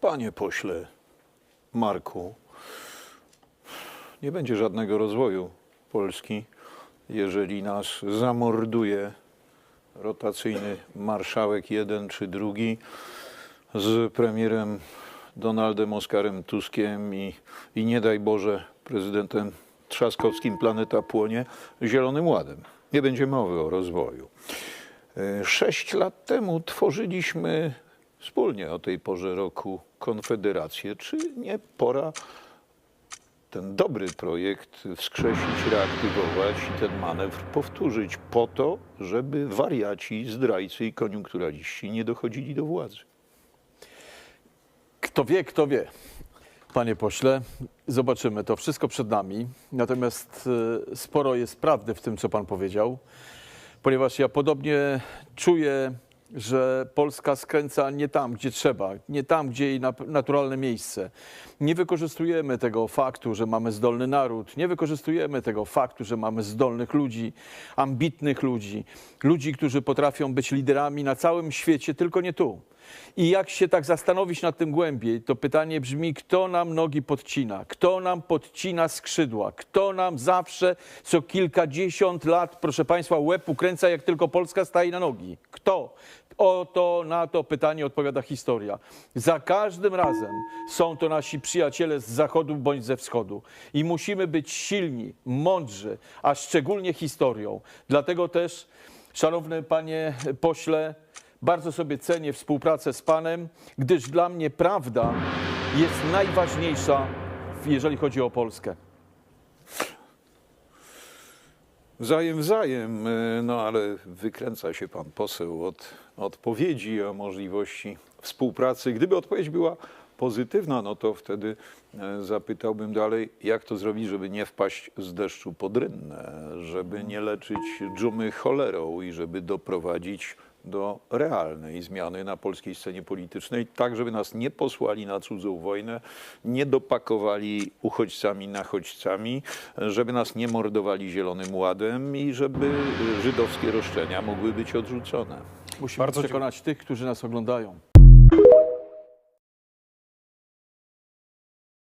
Panie pośle Marku, nie będzie żadnego rozwoju Polski, jeżeli nas zamorduje rotacyjny marszałek jeden czy drugi z premierem Donaldem Oskarem Tuskiem i, i nie daj Boże prezydentem Trzaskowskim planeta płonie Zielonym Ładem. Nie będzie mowy o rozwoju. E, Sześć lat temu tworzyliśmy wspólnie o tej porze roku Konfederację. Czy nie pora ten dobry projekt wskrzesić, reaktywować i ten manewr powtórzyć po to, żeby wariaci, zdrajcy i koniunkturaliści nie dochodzili do władzy? Kto wie, kto wie. Panie pośle, zobaczymy. To wszystko przed nami. Natomiast e, sporo jest prawdy w tym, co pan powiedział, ponieważ ja podobnie czuję, że Polska skręca nie tam, gdzie trzeba, nie tam, gdzie jej naturalne miejsce. Nie wykorzystujemy tego faktu, że mamy zdolny naród, nie wykorzystujemy tego faktu, że mamy zdolnych ludzi, ambitnych ludzi, ludzi, którzy potrafią być liderami na całym świecie, tylko nie tu. I jak się tak zastanowić nad tym głębiej, to pytanie brzmi, kto nam nogi podcina, kto nam podcina skrzydła, kto nam zawsze co kilkadziesiąt lat, proszę Państwa, łeb ukręca, jak tylko Polska staje na nogi. Kto? Oto na to pytanie odpowiada historia. Za każdym razem są to nasi przyjaciele z zachodu bądź ze wschodu. I musimy być silni, mądrzy, a szczególnie historią. Dlatego też, szanowny panie pośle, bardzo sobie cenię współpracę z Panem, gdyż dla mnie prawda jest najważniejsza, jeżeli chodzi o Polskę. Wzajem, wzajem, e, no ale wykręca się pan poseł od odpowiedzi o możliwości współpracy. Gdyby odpowiedź była pozytywna, no to wtedy e, zapytałbym dalej, jak to zrobić, żeby nie wpaść z deszczu pod rynnę, żeby nie leczyć dżumy cholerą i żeby doprowadzić do realnej zmiany na polskiej scenie politycznej, tak żeby nas nie posłali na cudzą wojnę, nie dopakowali uchodźcami nachodźcami, żeby nas nie mordowali zielonym ładem i żeby żydowskie roszczenia mogły być odrzucone. Musimy Bardzo przekonać tych, którzy nas oglądają.